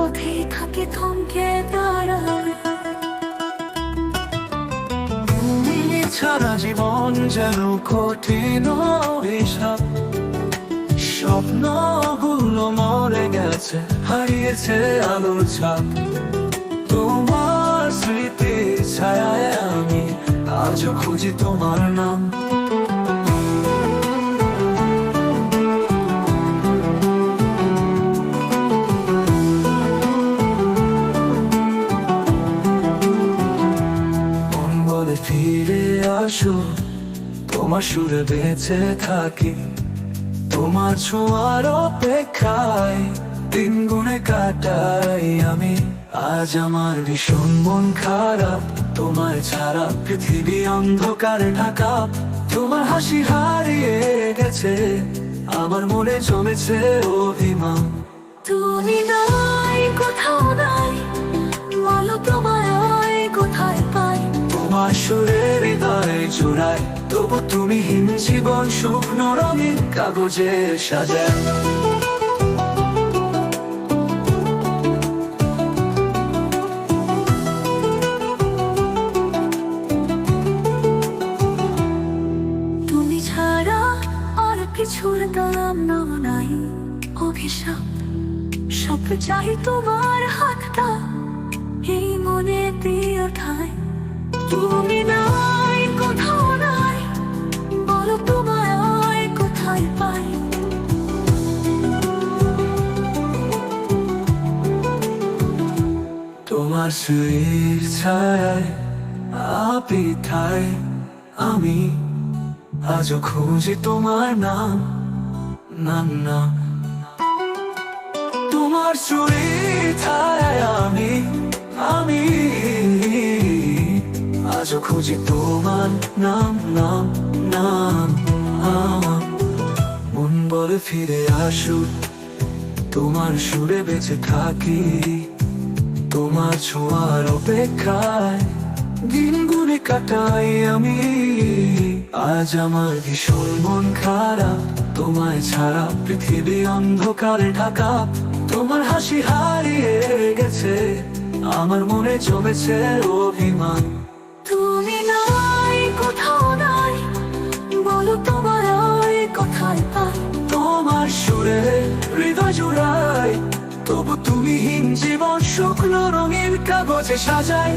পথে থাকে থমকে তারা ছাড়া জীবন যেন কঠিন হিসাব স্বপ্ন স্বপ্নগুলো মরে গেছে, হারিয়েছে আলোর ছাপ। তোমার স্মৃতি ছায় আমি আজও খুঁজি তোমার নাম। আসো, তোমার সুরে বেঁচে থাকি। তোমার ছোঁয়ার অপেক্ষায় দিন গুনে কাটাই আমি। আজ আমার ভীষণ মন খারাপ তোমার ছাড়া পৃথিবী অন্ধকারে ঢাকা। তোমার হাসি হারিয়ে গেছে, আমার মনে জমেছে অভিমান। তুমি নাই হৃদয় জোড়ায়, তবু তুমি হীন জীবন শুকনো রঙের কাগজে সাজায়। তুমি ছাড়া আর কিছুর দাম নাম নাই, অভিশাপ। সব চাই তোমার হাতটা, এই মনে প্রিয় ঠাই তুমি নাই তোমার সুরের ছায় আপিঠায় আমি আজও খুঁজি তোমার নাম। নাম না। তোমার সুরের ছায় আমি আমি আজও খুঁজি তোমার নাম নাম নাম। মন বলে ফিরে আসুক, তোমার সুরে বেঁচে থাকি। ছোঁয়ার অপেক্ষায়? দিন গুনে কাটাই আমি। আজ আমার ভীষণ মন খারাপ। তোমায় ছাড়া পৃথিবী অন্ধকারে ঢাকা। তোমার হাসি হারিয়ে গেছে। আমার মনে জমেছে অভিমান। তুমি নাই কোথাও নাই। বলো তোমায় কোথায় পাই। তোমার সুরে হৃদয় জুড়াই। তবু তুমি হীন কাগজে সাজাই